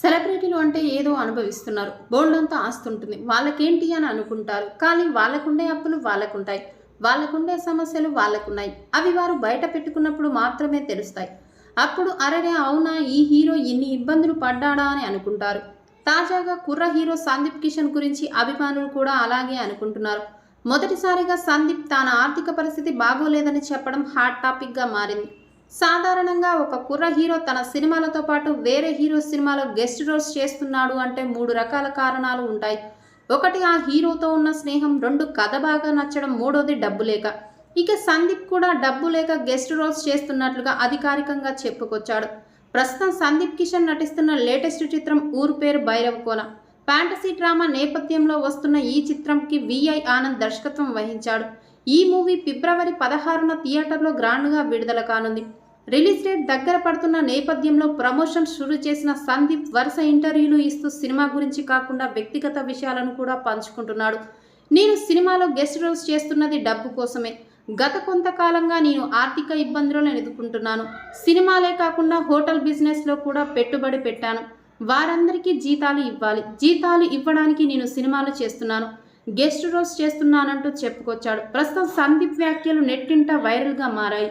సెలబ్రిటీలు అంటే ఏదో అనుభవిస్తున్నారు. బోల్డ్ అంతా ఆస్తుంటుంది. వాళ్ళకేంటి అని అనుకుంటారు. కానీ వాళ్ళకుండే అప్పులు వాళ్ళకుంటాయి. వాళ్ళకుండే సమస్యలు వాళ్ళకున్నాయి. అవి వారు బయట పెట్టుకున్నప్పుడు మాత్రమే తెలుస్తాయి. అప్పుడు అరరే అవునా ఈ హీరో ఇన్ని ఇబ్బందులు పడ్డాడా అని అనుకుంటారు. తాజాగా కుర్ర హీరో సందీప్ కిషన్ గురించి అభిమానులు కూడా అలాగే అనుకుంటున్నారు. మొదటిసారిగా సందీప్ తన ఆర్థిక పరిస్థితి బాగోలేదని చెప్పడం హాట్ టాపిక్గా మారింది. సాధారణంగా ఒక కుర్ర హీరో తన సినిమాలతో పాటు వేరే హీరో సినిమాలో గెస్ట్ రోల్స్ చేస్తున్నాడు అంటే మూడు రకాల కారణాలు ఉంటాయి. ఒకటి ఆ హీరోతో ఉన్న స్నేహం. రెండు కథ బాగా నచ్చడం. మూడోది డబ్బు లేక. ఇక సందీప్ కూడా డబ్బు లేక గెస్ట్ రోల్స్ చేస్తున్నట్లుగా అధికారికంగా చెప్పుకొచ్చాడు. ప్రస్తుతం సందీప్ కిషన్ నటిస్తున్న లేటెస్ట్ చిత్రం ఊరు పేరు భైరవ్ ఫ్యాంటసీ డ్రామా నేపథ్యంలో వస్తున్న ఈ చిత్రంకి విఐ ఆనంద్ దర్శకత్వం వహించాడు. ఈ మూవీ ఫిబ్రవరి పదహారున థియేటర్లో గ్రాండ్గా విడుదల కానుంది. రిలీజ్ డేట్ దగ్గర పడుతున్న నేపథ్యంలో ప్రమోషన్ షురూ చేసిన సందీప్ వరుస ఇంటర్వ్యూలు ఇస్తూ సినిమా గురించి కాకుండా వ్యక్తిగత విషయాలను కూడా పంచుకుంటున్నాడు. నేను సినిమాలో గెస్ట్ రోల్స్ చేస్తున్నది డబ్బు కోసమే. గత కొంతకాలంగా నేను ఆర్థిక ఇబ్బందులను ఎదుర్కొంటున్నాను. సినిమాలే కాకుండా హోటల్ బిజినెస్లో కూడా పెట్టుబడి పెట్టాను. వారందరికీ జీతాలు ఇవ్వాలి. జీతాలు ఇవ్వడానికి నేను సినిమాలు చేస్తున్నాను. గెస్ట్ రోల్స్ చేస్తున్నానంటూ చెప్పుకొచ్చాడు. ప్రస్తుతం సందీప్ వ్యాఖ్యలు నెట్టింట వైరల్గా మారాయి.